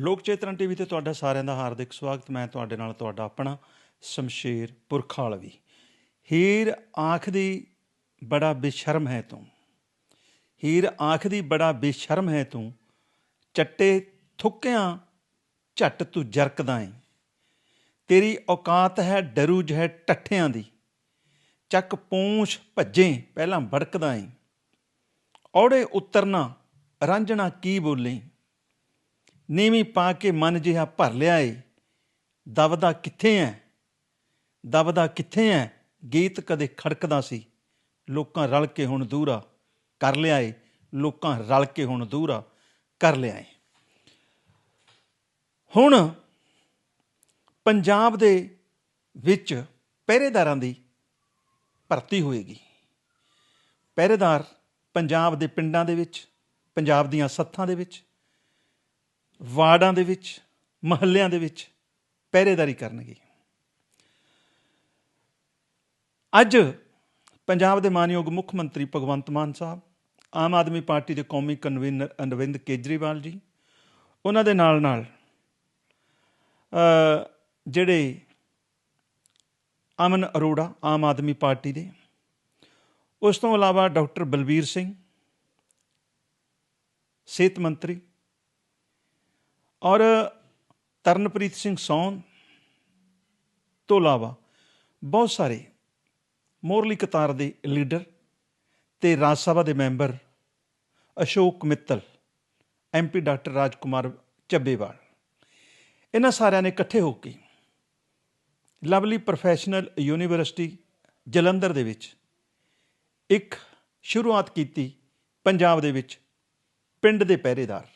ਲੋਕ ਚੇਤਨਾ ਟੀਵੀ ਤੇ ਤੁਹਾਡਾ ਸਾਰਿਆਂ ਦਾ ਹਾਰਦਿਕ ਸਵਾਗਤ। ਮੈਂ ਤੁਹਾਡੇ ਨਾਲ ਤੁਹਾਡਾ ਆਪਣਾ ਸ਼ਮਸ਼ੇਰ ਪੁਰਖਾਲਵੀ। ਹੀਰ ਆਖਦੀ ਬੜਾ ਬੇਸ਼ਰਮ ਹੈ ਤੂੰ। ਹੀਰ ਆਖਦੀ ਬੜਾ ਬੇਸ਼ਰਮ ਹੈ ਤੂੰ। ਚੱਟੇ ਥੁੱਕਿਆਂ ਝੱਟ ਤੂੰ ਜਰਕਦਾ ਏ। ਤੇਰੀ ਔਕਾਤ ਹੈ ਡਰੂ ਹੈ ਟੱਠਿਆਂ ਦੀ। ਚੱਕ ਪੂੰਛ ਭੱਜੇ, ਪਹਿਲਾਂ ਭੜਕਦਾ ਏ। ਔੜੇ ਉਤਰਨਾ, ਰਾਂਝਣਾ ਕੀ ਬੋਲੇ ਨੀਵੀਂ ਪਾ ਕੇ ਮਨ ਜਿਹਾ ਭਰ ਲਿਆ ਏ। ਦਬਦਾ ਕਿੱਥੇ ਐ? ਦਬਦਾ ਕਿੱਥੇ ਐ? ਗੀਤ ਕਦੇ ਖੜਕਦਾ ਸੀ। ਲੋਕਾਂ ਰਲ ਕੇ ਹੁਣ ਦੂਰਾ। ਕਰ ਲਿਆ ਏ। ਲੋਕਾਂ ਰਲ ਕੇ ਹੁਣ ਦੂਰਾ। ਕਰ ਲਿਆ ਏ। ਹੁਣ ਪੰਜਾਬ ਦੇ ਵਿੱਚ ਪਹਿਰੇਦਾਰਾਂ ਦੀ ਭਰਤੀ ਹੋਏਗੀ। ਪਹਿਰੇਦਾਰ ਪੰਜਾਬ ਦੇ ਪਿੰਡਾਂ ਦੇ ਵਿੱਚ, ਪੰਜਾਬ ਦੀਆਂ ਸੱਥਾਂ ਦੇ ਵਿੱਚ ਵਾਰਡਾਂ ਦੇ ਵਿੱਚ, ਮਹੱਲਿਆਂ ਦੇ ਵਿੱਚ ਪਹਿਰੇਦਾਰੀ ਕਰਨਗੇ। ਅੱਜ ਪੰਜਾਬ ਦੇ ਮਾਨਯੋਗ ਮੁੱਖ ਮੰਤਰੀ ਭਗਵੰਤ ਮਾਨ ਸਾਹਿਬ, ਆਮ ਆਦਮੀ ਪਾਰਟੀ ਦੇ ਕੌਮੀ ਕਨਵੀਨਰ ਅਰਵਿੰਦ ਕੇਜਰੀਵਾਲ ਜੀ, ਉਹਨਾਂ ਦੇ ਨਾਲ ਨਾਲ ਜਿਹੜੇ ਅਮਨ ਅਰੋੜਾ ਆਮ ਆਦਮੀ ਪਾਰਟੀ ਦੇ, ਉਸ ਤੋਂ ਇਲਾਵਾ ਡਾਕਟਰ ਬਲਬੀਰ ਸਿੰਘ, ਸਿਹਤ ਮੰਤਰੀ ਔਰ ਤਰਨਪ੍ਰੀਤ ਸਿੰਘ ਸੌਨ ਤੋਂ ਇਲਾਵਾ ਬਹੁਤ ਸਾਰੇ ਮੋਰਲੀ ਕਤਾਰ ਦੇ ਲੀਡਰ ਤੇ ਰਾਜ ਸਭਾ ਦੇ member Ashok Mittal MP doctor Rajkumar Chabbewal ਇਹਨਾਂ ਸਾਰਿਆਂ ਨੇ ਇਕੱਠੇ ਹੋ ਕੇ ਲਵਲੀ ਪ੍ਰੋਫੈਸ਼ਨਲ ਯੂਨੀਵਰਸਿਟੀ ਜਲੰਧਰ ਦੇ ਵਿੱਚ ਇੱਕ ਸ਼ੁਰੂਆਤ ਕੀਤੀ ਪੰਜਾਬ ਦੇ ਵਿੱਚ ਪਿੰਡ ਦੇ ਪਹਿਰੇਦਾਰ।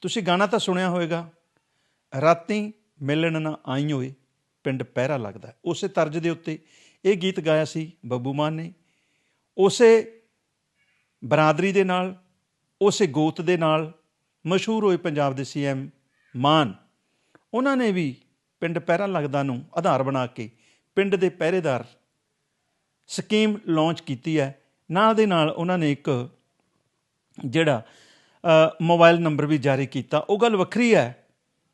ਤੁਸੀਂ ਗਾਣਾ ਤਾਂ ਸੁਣਿਆ ਹੋਵੇਗਾ। ਰਾਤੀ ਮਿਲਣ ਨਾ ਆਈ ਹੋਏ ਪਿੰਡ ਪਹਿਰਾ ਲੱਗਦਾ ਉਸੇ ਤਰਜ਼ ਦੇ ਉੱਤੇ ਇਹ ਗੀਤ ਗਾਇਆ ਸੀ ਬੱਬੂ ਮਾਨ ਨੇ। ਉਸੇ ਬਰਾਦਰੀ ਦੇ ਨਾਲ, ਉਸੇ ਗੋਤ ਦੇ ਨਾਲ ਮਸ਼ਹੂਰ ਹੋਏ ਪੰਜਾਬ ਦੇ ਸੀਐਮ ਮਾਨ। ਉਹਨਾਂ ਨੇ ਵੀ ਪਿੰਡ ਪਹਿਰਾ ਲੱਗਦਾ ਨੂੰ ਆਧਾਰ ਬਣਾ ਕੇ ਪਿੰਡ ਦੇ ਪਹਿਰੇਦਾਰ ਸਕੀਮ ਲਾਂਚ ਕੀਤੀ ਹੈ। ਨਾਲ ਦੇ ਨਾਲ ਉਹਨਾਂ ਨੇ ਇੱਕ ਜਿਹੜਾ ਮੋਬਾਈਲ ਨੰਬਰ ਵੀ ਜਾਰੀ ਕੀਤਾ। ਉਹ ਗੱਲ ਵੱਖਰੀ ਹੈ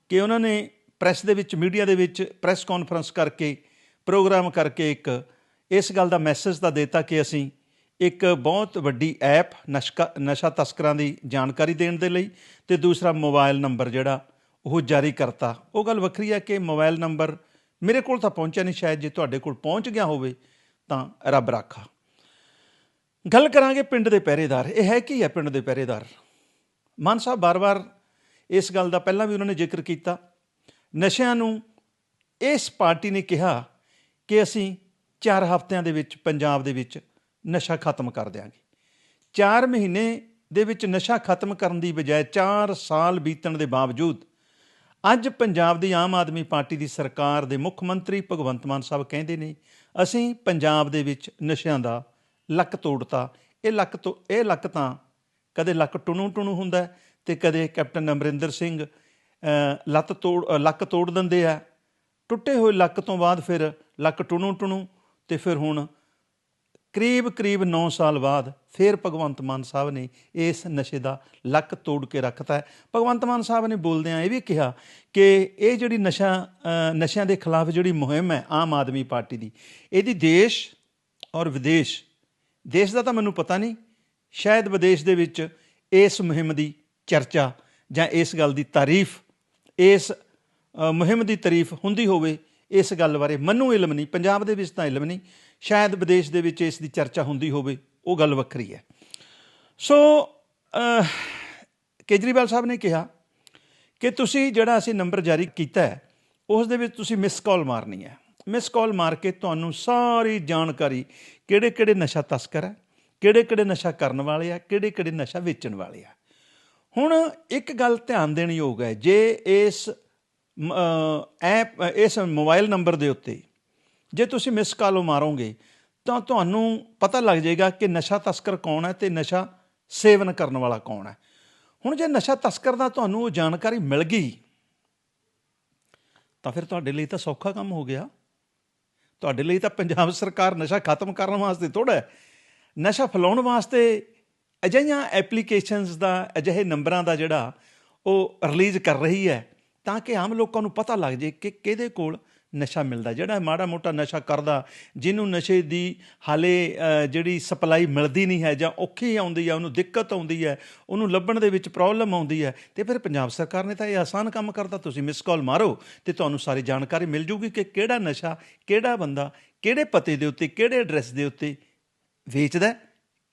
ਕਿ ਉਹਨਾਂ ਨੇ ਪ੍ਰੈਸ ਦੇ ਵਿੱਚ ਮੀਡੀਆ ਦੇ ਵਿੱਚ ਪ੍ਰੈਸ ਕਾਨਫਰੰਸ ਕਰਕੇ ਪ੍ਰੋਗਰਾਮ ਕਰਕੇ ਇੱਕ, ਇਸ ਗੱਲ ਦਾ ਮੈਸੇਜ ਤਾਂ ਦਿੱਤਾ ਕਿ ਅਸੀਂ ਇੱਕ ਬਹੁਤ ਵੱਡੀ ਐਪ ਨਸ਼ਕਾ, ਨਸ਼ਾ ਤਸਕਰਾਂ ਦੀ ਜਾਣਕਾਰੀ ਦੇਣ ਦੇ ਲਈ ਤੇ ਦੂਸਰਾ ਮੋਬਾਈਲ ਨੰਬਰ ਜਿਹੜਾ ਉਹ ਜਾਰੀ ਕਰਤਾ। ਉਹ ਗੱਲ ਵੱਖਰੀ ਹੈ ਕਿ ਮੋਬਾਈਲ ਨੰਬਰ ਮੇਰੇ ਕੋਲ ਤਾਂ ਪਹੁੰਚਿਆ ਨਹੀਂ, ਸ਼ਾਇਦ ਜੇ ਤੁਹਾਡੇ ਕੋਲ ਪਹੁੰਚ ਗਿਆ ਹੋਵੇ ਤਾਂ ਰੱਬ ਰਾਖਾ। ਗੱਲ ਕਰਾਂਗੇ ਪਿੰਡ ਦੇ ਪਹਿਰੇਦਾਰ। ਇਹ ਹੈ ਕੀ ਹੈ ਪਿੰਡ ਦੇ ਪਹਿਰੇਦਾਰ? ਮਾਨ ਸਾਹਿਬ ਬਾਰ-ਬਾਰ ਇਸ ਗੱਲ ਦਾ ਪਹਿਲਾਂ ਵੀ ਉਹਨਾਂ ਨੇ ਜ਼ਿਕਰ ਕੀਤਾ। ਨਸ਼ਿਆਂ ਨੂੰ ਇਸ ਪਾਰਟੀ ਨੇ ਕਿਹਾ ਕਿ ਅਸੀਂ 4 ਹਫ਼ਤਿਆਂ ਦੇ ਵਿੱਚ ਪੰਜਾਬ ਦੇ ਵਿੱਚ ਨਸ਼ਾ ਖਤਮ ਕਰ ਦਿਆਂਗੇ। 4 ਮਹੀਨੇ ਦੇ ਵਿੱਚ ਨਸ਼ਾ ਖਤਮ ਕਰਨ ਦੀ ਬਜਾਏ 4 ਸਾਲ ਬੀਤਣ ਦੇ ਬਾਵਜੂਦ ਅੱਜ ਪੰਜਾਬ ਦੀ ਆਮ ਆਦਮੀ ਪਾਰਟੀ ਦੀ ਸਰਕਾਰ ਦੇ ਮੁੱਖ ਮੰਤਰੀ ਭਗਵੰਤ ਮਾਨ ਸਾਹਿਬ ਕਹਿੰਦੇ ਨੇ, ਅਸੀਂ ਪੰਜਾਬ ਦੇ ਵਿੱਚ ਨਸ਼ਿਆਂ ਦਾ ਲੱਕ ਤੋੜਤਾ, ਇਹ ਲੱਕ ਤੋਂ, ਇਹ ਲੱਕ ਤਾਂ ਕਦੇ ਲੱਕ ਟੁਣੂ ਟੁਣੂ ਹੁੰਦਾ ਹੈ ਤੇ ਕਦੇ ਕੈਪਟਨ ਅਮਰਿੰਦਰ ਸਿੰਘ ਲੱਤ ਤੋੜ ਲੱਕ ਤੋੜ ਦਿੰਦੇ ਆ। ਟੁੱਟੇ ਹੋਏ ਲੱਕ ਤੋਂ ਬਾਅਦ ਫਿਰ ਲੱਕ ਟੁਣੂ ਟੁਣੂ ਤੇ ਫਿਰ ਹੁਣ ਕਰੀਬ ਕਰੀਬ 9 ਸਾਲ ਬਾਅਦ ਫਿਰ ਭਗਵੰਤ ਮਾਨ ਸਾਹਿਬ ਨੇ ਇਸ ਨਸ਼ੇ ਦਾ ਲੱਕ ਤੋੜ ਕੇ ਰੱਖਤਾ ਹੈ। ਭਗਵੰਤ ਮਾਨ ਸਾਹਿਬ ਨੇ ਬੋਲਦਿਆਂ ਇਹ ਵੀ ਕਿਹਾ ਕਿ ਇਹ ਜਿਹੜੀ ਨਸ਼ਾ ਨਸ਼ਿਆਂ ਦੇ ਖਿਲਾਫ ਜਿਹੜੀ ਮੁਹਿੰਮ ਹੈ ਆਮ ਆਦਮੀ ਪਾਰਟੀ ਦੀ, ਇਹਦੀ ਦੇਸ਼ ਔਰ ਵਿਦੇਸ਼, ਦੇਸ਼ ਦਾ ਤਾਂ ਮੈਨੂੰ ਪਤਾ ਨਹੀਂ ਸ਼ਾਇਦ ਵਿਦੇਸ਼ ਦੇ ਵਿੱਚ ਇਸ ਮੁਹਿੰਮ ਦੀ ਚਰਚਾ ਜਾਂ ਇਸ ਗੱਲ ਦੀ ਤਾਰੀਫ, ਇਸ ਮੁਹਿੰਮ ਦੀ ਤਾਰੀਫ ਹੁੰਦੀ ਹੋਵੇ, ਇਸ ਗੱਲ ਬਾਰੇ ਮੈਨੂੰ ਇਲਮ ਨਹੀਂ, ਪੰਜਾਬ ਦੇ ਵਿੱਚ ਤਾਂ ਇਲਮ ਨਹੀਂ, ਸ਼ਾਇਦ ਵਿਦੇਸ਼ ਦੇ ਵਿੱਚ ਇਸ ਦੀ ਚਰਚਾ ਹੁੰਦੀ ਹੋਵੇ, ਉਹ ਗੱਲ ਵੱਖਰੀ ਹੈ। ਸੋ ਕੇਜਰੀਵਾਲ ਸਾਹਿਬ ਨੇ ਕਿਹਾ ਕਿ ਤੁਸੀਂ ਜਿਹੜਾ ਅਸੀਂ ਨੰਬਰ ਜਾਰੀ ਕੀਤਾ ਹੈ, ਉਸ ਦੇ ਵਿੱਚ ਤੁਸੀਂ ਮਿਸ ਕਾਲ ਮਾਰਨੀ ਹੈ। ਮਿਸ ਕਾਲ ਮਾਰ ਕੇ ਤੁਹਾਨੂੰ ਸਾਰੀ ਜਾਣਕਾਰੀ ਕਿਹੜੇ ਕਿਹੜੇ ਨਸ਼ਾ ਤਸਕਰ ਹੈ ਕਿਹੜੇ ਕਿਹੜੇ ਨਸ਼ਾ ਕਰਨ ਵਾਲੇ ਆ ਕਿਹੜੇ ਕਿਹੜੇ ਨਸ਼ਾ ਵੇਚਣ ਵਾਲੇ ਆ। ਹੁਣ ਇੱਕ ਗੱਲ ਧਿਆਨ ਦੇਣ ਯੋਗ ਹੈ ਜੇ ਇਸ ਮ, ਐਪ ਇਸ ਮੋਬਾਈਲ ਨੰਬਰ ਦੇ ਉੱਤੇ ਜੇ ਤੁਸੀਂ ਮਿਸ ਕਾਲ ਮਾਰੋਗੇ ਤਾਂ ਤੁਹਾਨੂੰ ਪਤਾ ਲੱਗ ਜਾਏਗਾ ਕਿ ਨਸ਼ਾ ਤਸਕਰ ਕੌਣ ਹੈ ਤੇ ਨਸ਼ਾ ਸੇਵਨ ਕਰਨ ਵਾਲਾ ਕੌਣ ਹੈ। ਹੁਣ ਜੇ ਨਸ਼ਾ ਤਸਕਰ ਦਾ ਤੁਹਾਨੂੰ ਉਹ ਜਾਣਕਾਰੀ ਮਿਲ ਗਈ ਤਾਂ ਫਿਰ ਤੁਹਾਡੇ ਲਈ ਤਾਂ ਸੌਖਾ ਕੰਮ ਹੋ ਗਿਆ। ਤੁਹਾਡੇ ਲਈ ਤਾਂ ਪੰਜਾਬ ਸਰਕਾਰ ਨਸ਼ਾ ਖਤਮ ਕਰਨ ਵਾਸਤੇ ਥੋੜਾ ਹੈ। ਨਸ਼ਾ ਫੈਲਾਉਣ ਵਾਸਤੇ ਅਜਿਹੀਆਂ ਐਪਲੀਕੇਸ਼ਨਸ ਦਾ, ਅਜਿਹੇ ਨੰਬਰਾਂ ਦਾ ਜਿਹੜਾ ਉਹ ਰਿਲੀਜ਼ ਕਰ ਰਹੀ ਹੈ, ਤਾਂ ਕਿ ਆਮ ਲੋਕਾਂ ਨੂੰ ਪਤਾ ਲੱਗ ਜੇ ਕਿ ਕਿਹਦੇ ਕੋਲ ਨਸ਼ਾ ਮਿਲਦਾ। ਜਿਹੜਾ ਮਾੜਾ ਮੋਟਾ ਨਸ਼ਾ ਕਰਦਾ, ਜਿਹਨੂੰ ਨਸ਼ੇ ਦੀ ਹਾਲੇ ਜਿਹੜੀ ਸਪਲਾਈ ਮਿਲਦੀ ਨਹੀਂ ਹੈ ਜਾਂ ਔਖੀ ਆਉਂਦੀ ਹੈ, ਉਹਨੂੰ ਦਿੱਕਤ ਆਉਂਦੀ ਹੈ, ਉਹਨੂੰ ਲੱਭਣ ਦੇ ਵਿੱਚ ਪ੍ਰੋਬਲਮ ਆਉਂਦੀ ਹੈ, ਤੇ ਫਿਰ ਪੰਜਾਬ ਸਰਕਾਰ ਨੇ ਤਾਂ ਇਹ ਆਸਾਨ ਕੰਮ ਕਰਤਾ। ਤੁਸੀਂ ਮਿਸ ਕਾਲ ਮਾਰੋ ਤੇ ਤੁਹਾਨੂੰ ਸਾਰੀ ਜਾਣਕਾਰੀ ਮਿਲ ਜੂਗੀ ਕਿ ਕਿਹੜਾ ਨਸ਼ਾ ਕਿਹੜਾ ਬੰਦਾ ਕਿਹੜੇ ਪਤੇ ਦੇ ਉੱਤੇ, ਕਿਹੜੇ ਐਡਰੈਸ ਦੇ ਉੱਤੇ ਵੇਚਦਾ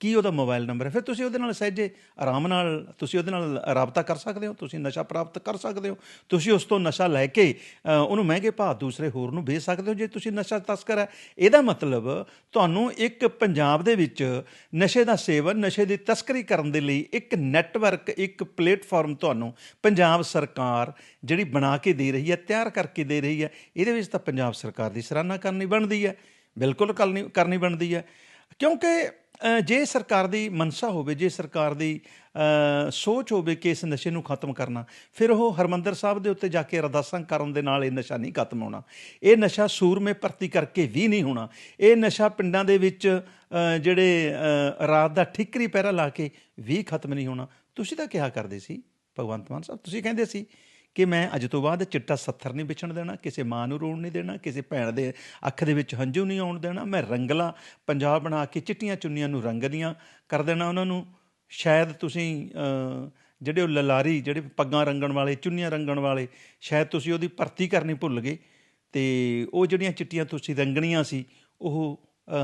ਕੀ ਉਹਦਾ ਮੋਬਾਈਲ ਨੰਬਰ ਹੈ? ਫਿਰ ਤੁਸੀਂ ਉਹਦੇ ਨਾਲ ਸਹਿਜੇ ਆਰਾਮ ਨਾਲ, ਤੁਸੀਂ ਉਹਦੇ ਨਾਲ ਰਾਬਤਾ ਕਰ ਸਕਦੇ ਹੋ, ਤੁਸੀਂ ਨਸ਼ਾ ਪ੍ਰਾਪਤ ਕਰ ਸਕਦੇ ਹੋ, ਤੁਸੀਂ ਉਸ ਤੋਂ ਨਸ਼ਾ ਲੈ ਕੇ ਉਹਨੂੰ ਮਹਿੰਗੇ ਭਾਅ ਦੂਸਰੇ ਹੋਰ ਨੂੰ ਵੇਚ ਸਕਦੇ ਹੋ, ਜੇ ਤੁਸੀਂ ਨਸ਼ਾ ਤਸਕਰ ਹੈ। ਇਹਦਾ ਮਤਲਬ ਤੁਹਾਨੂੰ ਇੱਕ ਪੰਜਾਬ ਦੇ ਵਿੱਚ ਨਸ਼ੇ ਦਾ ਸੇਵਨ, ਨਸ਼ੇ ਦੀ ਤਸਕਰੀ ਕਰਨ ਦੇ ਲਈ ਇੱਕ ਨੈਟਵਰਕ, ਇੱਕ ਪਲੇਟਫਾਰਮ ਤੁਹਾਨੂੰ ਪੰਜਾਬ ਸਰਕਾਰ ਜਿਹੜੀ ਬਣਾ ਕੇ ਦੇ ਰਹੀ ਹੈ, ਤਿਆਰ ਕਰਕੇ ਦੇ ਰਹੀ ਹੈ, ਇਹਦੇ ਵਿੱਚ ਤਾਂ ਪੰਜਾਬ ਸਰਕਾਰ ਦੀ ਸਰਾਹਨਾ ਕਰਨੀ ਬਣਦੀ ਹੈ। ਬਿਲਕੁਲ ਕਰਨੀ ਕਰਨੀ ਬਣਦੀ ਹੈ। ਕਿਉਂਕਿ ਜੇ ਸਰਕਾਰ ਦੀ ਮਨਸਾ ਹੋਵੇ, ਜੇ ਸਰਕਾਰ ਦੀ ਸੋਚ ਹੋਵੇ ਕਿ ਇਸ ਨਸ਼ੇ ਨੂੰ ਖਤਮ ਕਰਨਾ, ਫਿਰ ਉਹ ਹਰਮੰਦਰ ਸਾਹਿਬ ਦੇ ਉੱਤੇ ਜਾ ਕੇ ਅਰਦਾਸਾਂ ਕਰਨ ਦੇ ਨਾਲ ਇਹ ਨਸ਼ਾ ਨਹੀਂ ਖਤਮ ਹੋਣਾ। ਇਹ ਨਸ਼ਾ ਸੂਰਮੇ ਭਰਤੀ ਕਰਕੇ ਵੀ ਨਹੀਂ ਹੋਣਾ। ਇਹ ਨਸ਼ਾ ਪਿੰਡਾਂ ਦੇ ਵਿੱਚ ਜਿਹੜੇ ਰਾਤ ਦਾ ਠਿਕਰੀ ਪਹਿਰਾ ਲਾ ਕੇ ਵੀ ਖਤਮ ਨਹੀਂ ਹੋਣਾ। ਤੁਸੀਂ ਤਾਂ ਕਿਹਾ ਕਰਦੇ ਸੀ, ਭਗਵੰਤ ਮਾਨ ਸਾਹਿਬ, ਤੁਸੀਂ ਕਹਿੰਦੇ ਸੀ ਕਿ ਮੈਂ ਅੱਜ ਤੋਂ ਬਾਅਦ ਚਿੱਟਾ ਸੱਥਰ ਨਹੀਂ ਵਿਛਣ ਦੇਣਾ, ਕਿਸੇ ਮਾਂ ਨੂੰ ਰੋਣ ਨਹੀਂ ਦੇਣਾ, ਕਿਸੇ ਭੈਣ ਦੇ ਅੱਖ ਦੇ ਵਿੱਚ ਹੰਝੂ ਨਹੀਂ ਆਉਣ ਦੇਣਾ। ਮੈਂ ਰੰਗਲਾ ਪੰਜਾਬ ਬਣਾ ਕੇ ਚਿੱਟੀਆਂ ਚੁੰਨੀਆਂ ਨੂੰ ਰੰਗਲੀਆਂ ਕਰ ਦੇਣਾ ਉਹਨਾਂ ਨੂੰ। ਸ਼ਾਇਦ ਤੁਸੀਂ ਜਿਹੜੇ ਉਹ ਲਲਾਰੀ, ਜਿਹੜੇ ਪੱਗਾਂ ਰੰਗਣ ਵਾਲੇ, ਚੁੰਨੀਆਂ ਰੰਗਣ ਵਾਲੇ, ਸ਼ਾਇਦ ਤੁਸੀਂ ਉਹਦੀ ਭਰਤੀ ਕਰਨੀ ਭੁੱਲ ਗਏ ਤੇ ਉਹ ਜਿਹੜੀਆਂ ਚਿੱਟੀਆਂ ਤੁਸੀਂ ਰੰਗਣੀਆਂ ਸੀ, ਉਹ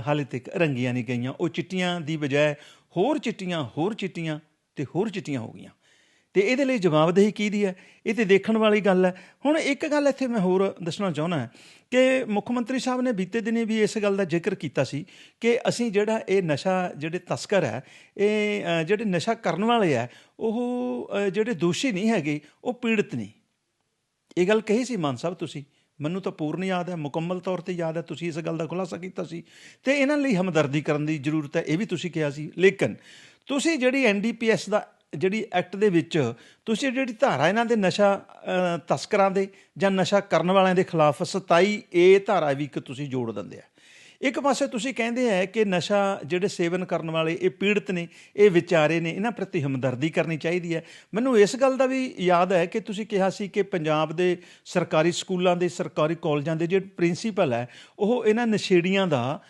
ਹਾਲੇ ਤੱਕ ਰੰਗੀਆਂ ਨਹੀਂ ਗਈਆਂ। ਉਹ ਚਿੱਟੀਆਂ ਦੀ ਬਜਾਏ ਹੋਰ ਚਿੱਟੀਆਂ ਹੋਰ ਚਿੱਟੀਆਂ ਤੇ ਹੋਰ ਚਿੱਟੀਆਂ ਹੋ ਗਈਆਂ। ਤੇ ਇਹਦੇ ਲਈ ਜਵਾਬਦੇਹੀ ਕਿਹਦੀ ਹੈ? ਇਹ ਤੇ ਦੇਖਣ ਵਾਲੀ ਗੱਲ ਹੈ। ਹੁਣ ਇੱਕ ਗੱਲ ਇੱਥੇ ਮੈਂ ਹੋਰ ਦੱਸਣਾ ਚਾਹੁੰਦਾ ਕਿ ਮੁੱਖ ਮੰਤਰੀ ਸਾਹਿਬ ਨੇ ਬੀਤੇ ਦਿਨੇ ਵੀ ਇਸ ਗੱਲ ਦਾ ਜ਼ਿਕਰ ਕੀਤਾ ਸੀ ਕਿ ਅਸੀਂ ਜਿਹੜਾ ਇਹ ਨਸ਼ਾ ਜਿਹੜੇ ਤਸਕਰ ਹੈ, ਇਹ ਜਿਹੜੇ ਨਸ਼ਾ ਕਰਨ ਵਾਲੇ ਆ ਉਹ ਜਿਹੜੇ ਦੋਸ਼ੀ ਨਹੀਂ ਹੈਗੇ, ਉਹ ਪੀੜਤ ਨਹੀਂ। ਇਹ ਗੱਲ ਕਹੀ ਸੀ ਮਾਨ ਸਾਹਿਬ ਤੁਸੀਂ? ਮੈਨੂੰ ਤਾਂ ਪੂਰਨ ਯਾਦ ਹੈ, ਮੁਕੰਮਲ ਤੌਰ ਤੇ ਯਾਦ ਹੈ, ਤੁਸੀਂ ਇਸ ਗੱਲ ਦਾ ਖੁਲਾਸਾ ਕੀਤਾ ਸੀ। ਤੇ ਇਹਨਾਂ ਲਈ ਹਮਦਰਦੀ ਕਰਨ ਦੀ ਜ਼ਰੂਰਤ ਹੈ, ਇਹ ਵੀ ਤੁਸੀਂ ਕਿਹਾ ਸੀ। ਲੇਕਿਨ ਤੁਸੀਂ ਜਿਹੜੀ ਐਨਡੀਪੀਐਸ ਦਾ ਜਿਹੜੀ ਐਕਟ ਦੇ ਵਿੱਚ ਤੁਸੀਂ ਜਿਹੜੀ ਧਾਰਾ ਇਹਨਾਂ ਦੇ ਨਸ਼ਾ ਤਸਕਰਾਂ ਦੇ ਜਾਂ ਨਸ਼ਾ ਕਰਨ ਵਾਲਿਆਂ ਦੇ ਖਿਲਾਫ 27 ਏ ਧਾਰਾ ਵੀ ਇੱਕ ਤੁਸੀਂ ਜੋੜ ਦਿੰਦੇ ਆ। ਇੱਕ ਪਾਸੇ ਤੁਸੀਂ ਕਹਿੰਦੇ ਆ ਕਿ ਨਸ਼ਾ ਜਿਹੜੇ ਸੇਵਨ ਕਰਨ ਵਾਲੇ, ਇਹ ਪੀੜਤ ਨੇ, ਇਹ ਵਿਚਾਰੇ ਨੇ, ਇਹਨਾਂ ਪ੍ਰਤੀ ਹਮਦਰਦੀ ਕਰਨੀ ਚਾਹੀਦੀ ਹੈ। ਮੈਨੂੰ ਇਸ ਗੱਲ ਦਾ ਵੀ ਯਾਦ ਹੈ ਕਿ ਤੁਸੀਂ ਕਿਹਾ ਸੀ ਕਿ ਪੰਜਾਬ ਦੇ ਸਰਕਾਰੀ ਸਕੂਲਾਂ ਦੇ, ਸਰਕਾਰੀ ਕਾਲਜਾਂ ਦੇ ਜਿਹੜੇ ਪ੍ਰਿੰਸੀਪਲ ਹੈ, ਉਹ ਇਹਨਾਂ ਨਸ਼ੇੜੀਆਂ ਦਾ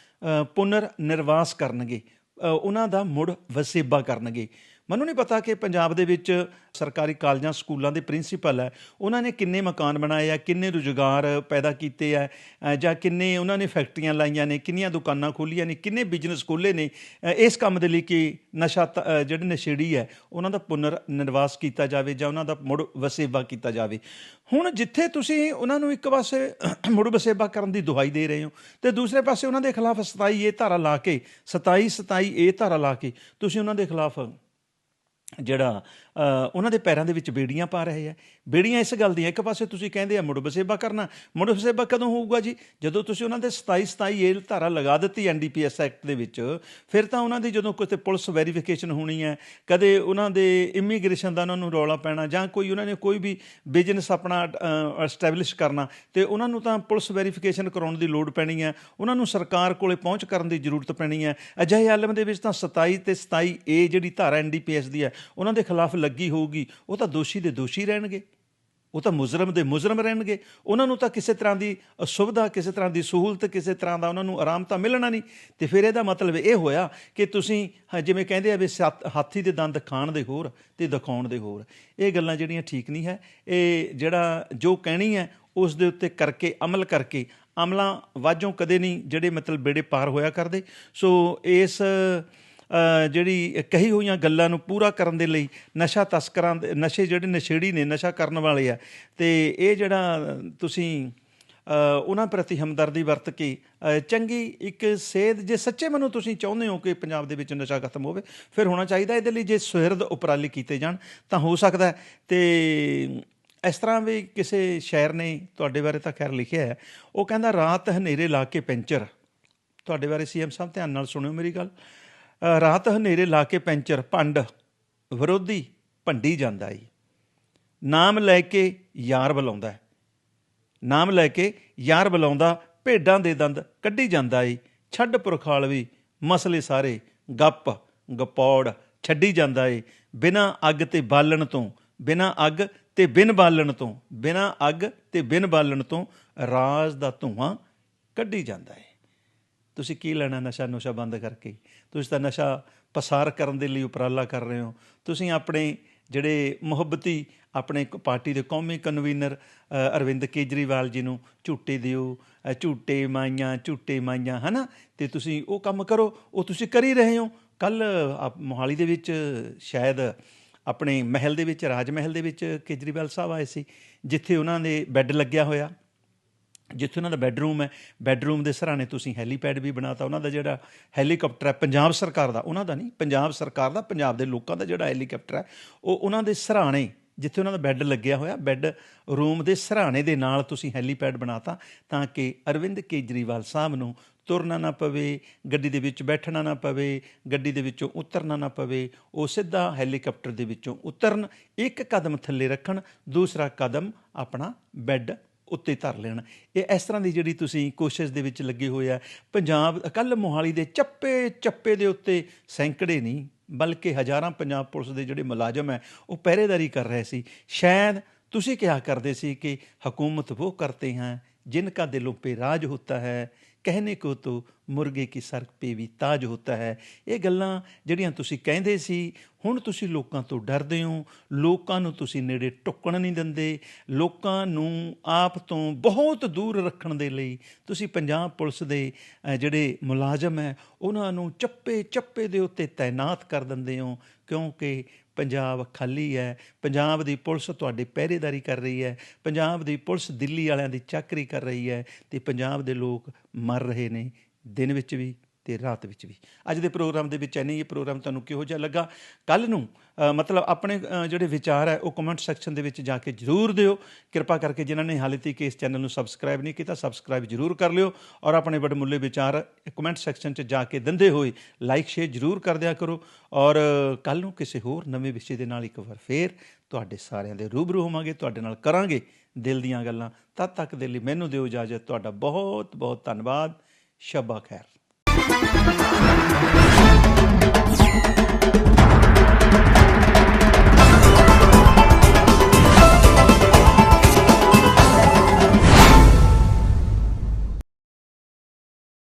ਪੁਨਰ ਨਿਰਵਾਸ ਕਰਨਗੇ। ਉਹਨਾਂ ਦਾ ਮੁੜ ਵਸੇਬਾ ਕਰਨਗੇ। ਮੈਨੂੰ ਨਹੀਂ ਪਤਾ ਕਿ ਪੰਜਾਬ ਦੇ ਵਿੱਚ ਸਰਕਾਰੀ ਕਾਲਜਾਂ ਸਕੂਲਾਂ ਦੇ ਪ੍ਰਿੰਸੀਪਲ ਹੈ। ਉਹਨਾਂ ਨੇ ਕਿੰਨੇ ਮਕਾਨ ਬਣਾਏ ਆ ਕਿੰਨੇ ਰੁਜ਼ਗਾਰ ਪੈਦਾ ਕੀਤੇ ਆ ਜਾਂ ਕਿੰਨੇ ਉਹਨਾਂ ਨੇ ਫੈਕਟਰੀਆਂ ਲਾਈਆਂ ਨੇ ਕਿੰਨੀਆਂ ਦੁਕਾਨਾਂ ਖੋਲੀਆਂ ਨੇ ਕਿੰਨੇ ਬਿਜ਼ਨਸ ਖੋਲੇ ਨੇ। ਇਸ ਕੰਮ ਦੇ ਲਈ ਕਿ ਨਸ਼ਾ ਤ- ਅ, ਜਿਹੜੇ ਨਸ਼ੇੜੀ ਹੈ ਉਹਨਾਂ ਦਾ ਪੁਨਰ ਨਿਰਵਾਸ ਕੀਤਾ ਜਾਵੇ ਜਾਂ ਉਹਨਾਂ ਦਾ ਮੁੜ ਵਸੇਬਾ ਕੀਤਾ ਜਾਵੇ। ਹੁਣ ਜਿੱਥੇ ਤੁਸੀਂ ਉਹਨਾਂ ਨੂੰ ਇੱਕ ਪਾਸੇ ਮੁੜ ਵਸੇਬਾ ਕਰਨ ਦੀ ਦੁਹਾਈ ਦੇ ਰਹੇ ਹੋ ਤੇ ਦੂਸਰੇ ਪਾਸੇ ਉਹਨਾਂ ਦੇ ਖਿਲਾਫ 27 ਇਹ ਧਾਰਾ ਲਾ ਕੇ 27 27 ਇਹ ਧਾਰਾ ਲਾ ਕੇ ਤੁਸੀਂ ਉਹਨਾਂ ਦੇ ਖਿਲਾਫ ਜਿਹੜਾ ਉਹਨਾਂ ਦੇ ਪੈਰਾਂ ਦੇ ਵਿੱਚ ਬੇੜੀਆਂ ਪਾ ਰਹੇ ਆ। ਬੇੜੀਆਂ ਇਸ ਗੱਲ ਦੀਆਂ, ਇੱਕ ਪਾਸੇ ਤੁਸੀਂ ਕਹਿੰਦੇ ਆ ਮੁੜ ਵਸੇਬਾ ਕਰਨਾ, ਮੁੜ ਵਸੇਬਾ ਕਦੋਂ ਹੋਊਗਾ ਜੀ? ਜਦੋਂ ਤੁਸੀਂ ਉਹਨਾਂ ਦੇ 27 27 ਏ ਧਾਰਾ ਲਗਾ ਦਿੱਤੀ ਐਨਡੀਪੀਐਸ ਐਕਟ ਦੇ ਵਿੱਚ, ਫਿਰ ਤਾਂ ਉਹਨਾਂ ਦੀ ਜਦੋਂ ਕਿਤੇ ਪੁਲਿਸ ਵੈਰੀਫਿਕੇਸ਼ਨ ਹੋਣੀ ਹੈ, ਕਦੇ ਉਹਨਾਂ ਦੇ ਇਮੀਗ੍ਰੇਸ਼ਨ ਦਾ ਉਹਨਾਂ ਨੂੰ ਰੌਲਾ ਪੈਣਾ, ਜਾਂ ਕੋਈ ਉਹਨਾਂ ਨੇ ਕੋਈ ਵੀ ਬਿਜ਼ਨਸ ਆਪਣਾ ਐਸਟੈਬਲਿਸ਼ ਕਰਨਾ, ਤੇ ਉਹਨਾਂ ਨੂੰ ਤਾਂ ਪੁਲਿਸ ਵੈਰੀਫਿਕੇਸ਼ਨ ਕਰਾਉਣ ਦੀ ਲੋੜ ਪੈਣੀ ਹੈ। ਉਹਨਾਂ ਨੂੰ ਸਰਕਾਰ ਕੋਲੇ ਪਹੁੰਚ ਕਰਨ ਦੀ ਜ਼ਰੂਰਤ ਪੈਣੀ ਹੈ। ਅਜਿਹੇ ਆਲਮ ਦੇ ਵਿੱਚ ਤਾਂ 27 ਤੇ 27 ਏ ਜਿਹੜੀ ਧਾਰਾ ਐਨਡੀਪੀਐਸ ਦੀ ਹੈ ਉਹਨਾਂ ਦੇ ਖਿਲਾਫ ਲੱਗੀ ਹੋਊਗੀ ਉਹ ਤਾਂ ਦੋਸ਼ੀ ਦੇ ਦੋਸ਼ੀ ਰਹਿਣਗੇ ਉਹ ਤਾਂ ਮੁਜਰਮ ਦੇ ਮੁਜਰਮ ਰਹਿਣਗੇ ਉਹਨਾਂ ਨੂੰ ਤਾਂ ਕਿਸੇ ਤਰ੍ਹਾਂ ਦੀ ਸੁਵਿਧਾ ਕਿਸੇ ਤਰ੍ਹਾਂ ਦੀ ਸਹੂਲਤ ਕਿਸੇ ਤਰ੍ਹਾਂ ਦਾ ਉਹਨਾਂ ਨੂੰ ਆਰਾਮ ਤਾਂ ਮਿਲਣਾ ਨਹੀਂ। ਤੇ ਫਿਰ ਇਹਦਾ ਮਤਲਬ ਇਹ ਹੋਇਆ ਕਿ ਤੁਸੀਂ ਹਾਂ, ਜਿਵੇਂ ਕਹਿੰਦੇ ਆ ਵੀ ਸੱਤ- ਹਾਥੀ ਦੇ ਦੰਦ ਖਾਣ ਦੇ ਹੋਰ ਤੇ ਦਿਖਾਉਣ ਦੇ ਹੋਰ। ਇਹ ਗੱਲਾਂ ਜਿਹੜੀਆਂ ਠੀਕ ਨਹੀਂ ਹੈ ਇਹ ਜਿਹੜਾ ਜੋ ਕਹਿਣੀ ਹੈ ਉਸ ਦੇ ਉੱਤੇ ਕਰਕੇ ਅਮਲ ਕਰਕੇ ਅਮਲਾਂ ਵਾਜੋਂ ਕਦੇ ਨਹੀਂ ਜਿਹੜੇ ਮਤਲਬ ਬੇੜੇ ਪਾਰ ਹੋਇਆ ਕਰਦੇ। ਸੋ ਇਸ ਜਿਹੜੀ ਕਹੀ ਹੋਈਆਂ ਗੱਲਾਂ ਨੂੰ ਪੂਰਾ ਕਰਨ ਦੇ ਲਈ ਨਸ਼ਾ ਤਸਕਰਾਂ ਦੇ ਨਸ਼ੇ ਜਿਹੜੇ ਨਸ਼ੇੜੀ ਨੇ, ਨਸ਼ਾ ਕਰਨ ਵਾਲੇ ਆ। ਤੇ ਇਹ ਜਿਹੜਾ ਤੁਸੀਂ ਉਹਨਾਂ ਪ੍ਰਤੀ ਹਮਦਰਦੀ ਵਰਤ ਕੇ ਚੰਗੀ ਇੱਕ ਸੇਧ, ਜੇ ਸੱਚੇ ਮਨੋਂ ਤੁਸੀਂ ਚਾਹੁੰਦੇ ਹੋ ਕਿ ਪੰਜਾਬ ਦੇ ਵਿੱਚ ਨਸ਼ਾ ਖਤਮ ਹੋਵੇ, ਫਿਰ ਹੋਣਾ ਚਾਹੀਦਾ ਇਹਦੇ ਲਈ ਜੇ ਸੁਹਿਰਦ ਉਪਰਾਲੇ ਕੀਤੇ ਜਾਣ, ਤਾਂ ਹੋ ਸਕਦਾ ਹੈ। ਤੇ ਇਸ ਤਰ੍ਹਾਂ ਵੀ ਕਿਸੇ ਸ਼ਾਇਰ ਨੇ ਤੁਹਾਡੇ ਬਾਰੇ ਤਾਂ ਖੈਰ ਲਿਖਿਆ ਹੈ, ਉਹ ਕਹਿੰਦਾ, ਰਾਤ ਹਨੇਰੇ ਲਾ ਕੇ ਪੈਂਚਰ। ਤੁਹਾਡੇ ਬਾਰੇ ਸੀਐਮ ਸਾਹਿਬ ਧਿਆਨ ਨਾਲ ਸੁਣਿਓ ਮੇਰੀ ਗੱਲ। ਰਾਤ ਹਨੇਰੇ ਲਾ ਕੇ ਪੈਂਚਰ ਭੰਡ ਵਿਰੋਧੀ ਭੰਡੀ ਜਾਂਦਾ ਈ। ਨਾਮ ਲੈ ਕੇ ਯਾਰ ਬੁਲਾਉਂਦਾ ਨਾਮ ਲੈ ਕੇ ਯਾਰ ਬੁਲਾਉਂਦਾ ਭੇਡਾਂ ਦੇ ਦੰਦ ਕੱਢੀ ਜਾਂਦਾ ਈ। ਛੱਡ ਪੁਰਖਾਲ ਵੀ ਮਸਲੇ ਸਾਰੇ ਗੱਪ, ਗਪੌੜ ਛੱਡੀ ਜਾਂਦਾ ਏ। ਬਿਨਾਂ ਅੱਗ ਤੇ ਬਾਲਣ ਤੋਂ, ਬਿਨਾਂ ਅੱਗ ਤੇ ਬਿਨ ਬਾਲਣ ਤੋਂ, ਬਿਨਾਂ ਅੱਗ ਤੇ ਬਿਨ ਬਾਲਣ ਤੋਂ ਰਾਜ ਦਾ ਧੂਆਂ ਕੱਢੀ ਜਾਂਦਾ ਏ। ਤੁਸੀਂ ਕੀ ਲੈਣਾ ਨਸ਼ਾ ਨੁਸ਼ਾ ਬੰਦ ਕਰਕੇ? ਤੁਸੀਂ ਤਾਂ ਨਸ਼ਾ ਪਸਾਰ ਕਰਨ ਦੇ ਲਈ ਉਪਰਾਲਾ ਕਰ ਰਹੇ ਹੋ। ਤੁਸੀਂ ਆਪਣੇ ਜਿਹੜੇ ਮੁਹੱਬਤੀ, ਆਪਣੇ ਕ- ਪਾਰਟੀ ਦੇ ਕੌਮੀ ਕਨਵੀਨਰ ਅਰਵਿੰਦ ਕੇਜਰੀਵਾਲ ਜੀ ਨੂੰ ਝੂਟੇ ਦਿਓ ਝੂਟੇ ਮਾਈਆਂ ਝੂਟੇ ਮਾਈਆਂ, ਹਨਾ? ਤੇ ਤੁਸੀਂ ਉਹ ਕੰਮ ਕਰੋ, ਉਹ ਤੁਸੀਂ ਕਰ ਹੀ ਰਹੇ ਹੋ। ਕੱਲ ਮੋਹਾਲੀ ਦੇ ਵਿੱਚ ਸ਼ਾਇਦ ਆਪਣੇ ਮਹਿਲ ਦੇ ਵਿੱਚ ਰਾਜ ਮਹਿਲ ਦੇ ਵਿੱਚ ਕੇਜਰੀਵਾਲ ਸਾਹਿਬ ਆਏ ਸੀ, ਜਿੱਥੇ ਉਹਨਾਂ ਦੇ ਬੈੱਡ ਲੱਗਿਆ ਹੋਇਆ। ਜਿੱਥੇ ਉਹਨਾਂ ਦਾ ਬੈੱਡਰੂਮ ਹੈ, ਬੈੱਡਰੂਮ ਦੇ ਸਰਾਣੇ ਤੁਸੀਂ ਹੈਲੀਪੈਡ ਵੀ ਬਣਾਤਾ, ਉਹਨਾਂ ਦਾ ਜਿਹੜਾ ਹੈਲੀਕਾਪਟਰ ਹੈ, ਪੰਜਾਬ ਸਰਕਾਰ ਦਾ, ਉਹਨਾਂ ਦਾ ਨਹੀਂ, ਪੰਜਾਬ ਸਰਕਾਰ ਦਾ, ਪੰਜਾਬ ਦੇ ਲੋਕਾਂ ਦਾ ਜਿਹੜਾ ਹੈਲੀਕਾਪਟਰ ਹੈ, ਉਹ ਉਹਨਾਂ ਦੇ ਸਰਾਣੇ, ਜਿੱਥੇ ਉਹਨਾਂ ਦਾ ਬੈੱਡ ਲੱਗਿਆ ਹੋਇਆ, ਬੈੱਡ ਰੂਮ ਦੇ ਸਰਾਣੇ ਦੇ ਨਾਲ ਤੁਸੀਂ ਹੈਲੀਪੈਡ ਬਣਾਤਾ, ਤਾਂ ਕਿ ਅਰਵਿੰਦ ਕੇਜਰੀਵਾਲ ਸਾਹਿਬ ਨੂੰ ਤੁਰਨਾ ਨਾ ਪਵੇ, ਗੱਡੀ ਦੇ ਵਿੱਚ ਬੈਠਣਾ ਨਾ ਪਵੇ, ਗੱਡੀ ਦੇ ਵਿੱਚੋਂ ਉਤਰਨਾ ਨਾ ਪਵੇ, ਉਹ ਸਿੱਧਾ ਹੈਲੀਕਾਪਟਰ ਦੇ ਵਿੱਚੋਂ ਉਤਰਨ, ਇੱਕ ਕਦਮ ਥੱਲੇ ਰੱਖਣ, ਦੂਸਰਾ ਕਦਮ ਆਪਣਾ ਬੈੱਡ ਉੱਤੇ ਧਰ ਲੈਣ। ਇਹ ਇਸ ਤਰ੍ਹਾਂ ਦੀ ਜਿਹੜੀ ਤੁਸੀਂ ਕੋਸ਼ਿਸ਼ ਦੇ ਵਿੱਚ ਲੱਗੇ ਹੋਏ ਆ, ਪੰਜਾਬ ਕੱਲ ਮੋਹਾਲੀ ਦੇ ਚੱਪੇ ਚੱਪੇ ਦੇ ਉੱਤੇ ਸੈਂਕੜੇ ਨਹੀਂ, ਬਲਕਿ ਹਜ਼ਾਰਾਂ ਪੰਜਾਬ ਪੁਲਿਸ ਦੇ ਜਿਹੜੇ ਮੁਲਾਜ਼ਮ ਹੈ, ਉਹ ਪਹਿਰੇਦਾਰੀ ਕਰ ਰਹੇ ਸੀ। ਸ਼ਾਇਦ ਤੁਸੀਂ ਕਿਹਾ ਕਰਦੇ ਸੀ ਕਿ ਹਕੂਮਤ ਉਹ ਕਰਤੇ ਹੈ, ਜਿਨ੍ਹਾਂ ਦਾ ਦਿਲੋਂ ਪੇ ਰਾਜ ਹੁੰਦਾ ਹੈ ਕਹਿਨੇ ਕੋ ਤੋ ਮੁਰਗੇ ਕੀ ਸਰਕ ਪੇ ਵੀ ਤਾਜ ਹੁੰਦਾ ਹੈ ਇਹ ਗੱਲਾਂ ਜਿਹੜੀਆਂ ਤੁਸੀਂ ਕਹਿੰਦੇ ਸੀ ਹੁਣ ਤੁਸੀਂ ਲੋਕਾਂ ਤੋਂ ਡਰਦੇ ਹੋ ਲੋਕਾਂ ਨੂੰ ਤੁਸੀਂ ਨੇੜੇ ਟੁੱਕਣ ਨਹੀਂ ਦਿੰਦੇ ਲੋਕਾਂ ਨੂੰ ਆਪ ਤੋਂ ਬਹੁਤ ਦੂਰ ਰੱਖਣ ਦੇ ਲਈ ਤੁਸੀਂ ਪੰਜਾਬ ਪੁਲਿਸ ਦੇ ਜਿਹੜੇ ਮੁਲਾਜ਼ਮ ਹੈ ਉਹਨਾਂ ਨੂੰ ਚੱਪੇ ਚੱਪੇ ਦੇ ਉੱਤੇ ਤਾਇਨਾਤ ਕਰ ਦਿੰਦੇ ਹੋ ਕਿਉਂਕਿ ਪੰਜਾਬ ਖਾਲੀ ਹੈ, ਪੰਜਾਬ ਦੀ ਪੁਲਿਸ ਤੁਹਾਡੀ ਪਹਿਰੇਦਾਰੀ ਕਰ ਰਹੀ ਹੈ, ਪੰਜਾਬ ਦੀ ਪੁਲਿਸ ਦਿੱਲੀ ਵਾਲਿਆਂ ਦੀ ਚਾਕਰੀ ਕਰ ਰਹੀ ਹੈ ਤੇ ਪੰਜਾਬ ਦੇ ਲੋਕ ਮਰ ਰਹੇ ਨੇ, ਦਿਨ ਵਿੱਚ ਵੀ। ਤੇ ਰਾਤ ਵਿੱਚ ਵੀ। ਅੱਜ ਦੇ ਪ੍ਰੋਗਰਾਮ ਦੇ ਵਿੱਚ ਐਨੀ ਇਹ ਪ੍ਰੋਗਰਾਮ ਤੁਹਾਨੂੰ ਕਿਹੋ ਜਿਹਾ ਲੱਗਾ? ਕੱਲ ਨੂੰ ਮਤਲਬ ਆਪਣੇ ਜਿਹੜੇ ਵਿਚਾਰ ਹੈ, ਉਹ ਕਮੈਂਟ ਸੈਕਸ਼ਨ ਦੇ ਵਿੱਚ ਜਾ ਕੇ ਜਰੂਰ ਦਿਓ। ਕਿਰਪਾ ਕਰਕੇ ਜਿਨ੍ਹਾਂ ਨੇ ਹਾਲੇ ਤੱਕ ਇਸ ਚੈਨਲ ਨੂੰ ਸਬਸਕ੍ਰਾਈਬ ਨਹੀਂ ਕੀਤਾ ਸਬਸਕ੍ਰਾਈਬ ਜਰੂਰ ਕਰ ਲਿਓ ਔਰ ਆਪਣੇ ਵਡਮੁੱਲੇ ਵਿਚਾਰ ਕਮੈਂਟ ਸੈਕਸ਼ਨ 'ਚ ਜਾ ਕੇ ਦਿੰਦੇ ਹੋਏ ਲਾਈਕ ਸ਼ੇਅਰ ਜਰੂਰ ਕਰ ਦਿਆ ਕਰੋ। ਔਰ ਕੱਲ ਨੂੰ ਕਿਸੇ ਹੋਰ ਨਵੇਂ ਵਿਸ਼ੇ ਦੇ ਨਾਲ ਇੱਕ ਵਾਰ ਫੇਰ ਤੁਹਾਡੇ ਸਾਰਿਆਂ ਦੇ ਰੂਬਰੂ ਹੋਵਾਂਗੇ, ਤੁਹਾਡੇ ਨਾਲ ਕਰਾਂਗੇ ਦਿਲ ਦੀਆਂ ਗੱਲਾਂ। ਤਦ ਤੱਕ ਦੇ ਲਈ ਮੈਨੂੰ ਦਿਓ ਇਜਾਜ਼ਤ। ਤੁਹਾਡਾ ਬਹੁਤ ਬਹੁਤ ਧੰਨਵਾਦ। ਸ਼ਬਾ ਖੈਰ। Thank you.